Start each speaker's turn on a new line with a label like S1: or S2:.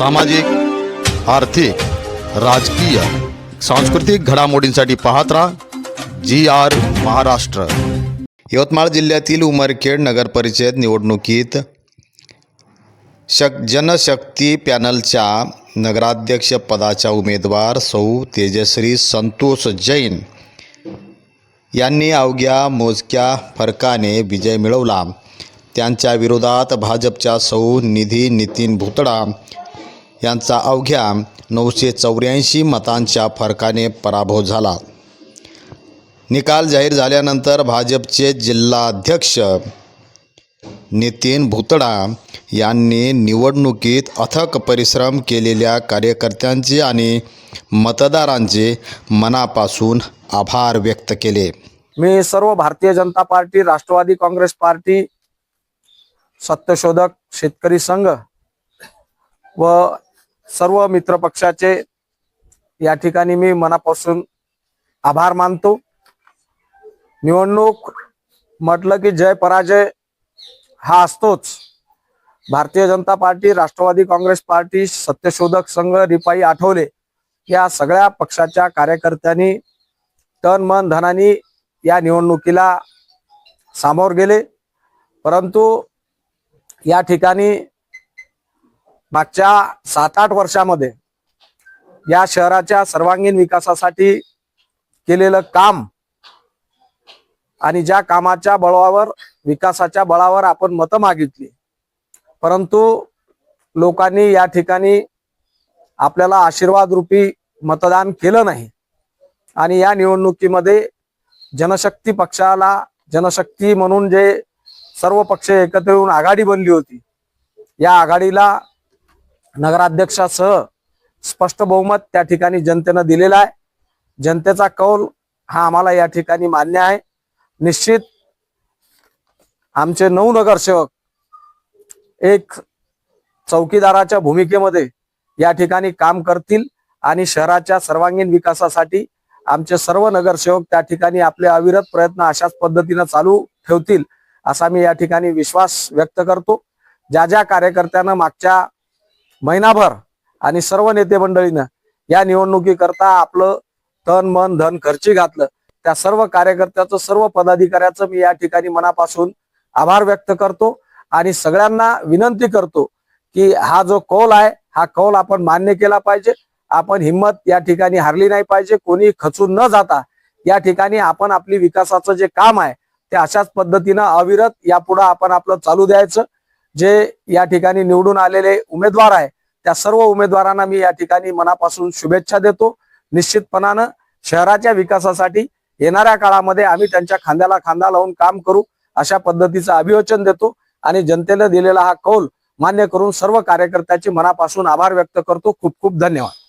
S1: सामाजिक आर्थिक राजकीय सांस्कृतिक घडामोडींसाठी पाहत राहा जी आर महाराष्ट्र. यवतमाळ जिल्ह्यातील उमरखेड नगरपरिषद निवडणुकीत शक जनशक्ती पॅनलच्या नगराध्यक्ष पदाच्या उमेदवार सौ तेजश्री संतोष जैन यांनी अवघ्या मोजक्या फरकाने विजय मिळवला. त्यांच्या विरोधात भाजपच्या सौ निधी नितीन भुतडा यांचा अवघ्या नऊशे चौऱ्याऐंशी मतांच्या फरकाने पराभव झाला. निकाल जाहीर झाल्यानंतर भाजपचे जिल्हाध्यक्ष नितीन भुतडा यांनी निवडणुकीत अथक परिश्रम केलेल्या कार्यकर्त्यांचे आणि मतदारांचे मनापासून आभार व्यक्त केले.
S2: मी सर्व भारतीय जनता पार्टी राष्ट्रवादी काँग्रेस पार्टी सत्यशोधक शेतकरी संघ व सर्व मित्रपक्षाचे या ठिकाणी मी मनापासून आभार मानतो. निवडणूक म्हटलं की जय पराजय हा असतोच. भारतीय जनता पार्टी राष्ट्रवादी काँग्रेस पार्टी सत्यशोधक संघ रिपाई आठवले या सगळ्या पक्षाच्या कार्यकर्त्यांनी तन मन धनानी या निवडणुकीला सामोर गेले. परंतु या ठिकाणी मागच्या सात आठ वर्षामध्ये या शहराच्या सर्वांगीण विकासासाठी केलेलं काम आणि ज्या कामाच्या बळावर विकासाच्या बळावर आपण मतं मागितली. परंतु लोकांनी या ठिकाणी आपल्याला आशीर्वाद रूपी मतदान केलं नाही. आणि या निवडणुकीमध्ये जनशक्ती पक्षाला जनशक्ती म्हणून जे सर्व पक्ष एकत्र येऊन आघाडी बनली होती या आघाडीला नगराध्यक्षासह स्पष्ट बहुमत त्या ठिकाणी जनतेनं दिलेलं आहे. जनतेचा कौल हा आम्हाला या ठिकाणी मान्य आहे. निश्चित आमचे नऊ नगरसेवक एक चौकीदाराच्या भूमिकेमध्ये या ठिकाणी काम करतील आणि शहराच्या सर्वांगीण विकासासाठी आमचे सर्व नगरसेवक त्या ठिकाणी आपले अविरत प्रयत्न अशाच पद्धतीनं चालू ठेवतील असा मी या ठिकाणी विश्वास व्यक्त करतो. ज्या ज्या कार्यकर्त्यांना मागच्या महिनाभर आणि सर्व नेते मंडळीनं या निवडणुकीकरता आपलं तन मन धन खर्ची घातलं. त्या सर्व कार्यकर्त्याचं सर्व पदाधिकाऱ्याचं मी या ठिकाणी मनापासून आभार व्यक्त करतो आणि सगळ्यांना विनंती करतो की हा जो कौल आहे हा कौल आपण मान्य केला पाहिजे. आपण हिंमत या ठिकाणी हारली नाही पाहिजे. कोणी खचून न जाता या ठिकाणी आपण आपली विकासाचं जे काम आहे ते अशाच पद्धतीनं अविरत यापुढे आपण आपलं चालू द्यायचं. जे या ठिकाणी निवडून आलेले उमेदवार आहे त्या सर्व उमेदवारांना मी या ठिकाणी मनापासून शुभेच्छा देतो. निश्चितपणानं शहराच्या विकासासाठी येणाऱ्या काळामध्ये आम्ही त्यांच्या खांद्याला खांदा लावून काम करू अशा पद्धतीचं अभिवचन देतो आणि जनतेनं दिलेला हा कौल मान्य करून सर्व कार्यकर्त्याचे मनापासून आभार व्यक्त करतो. खूप खूप धन्यवाद.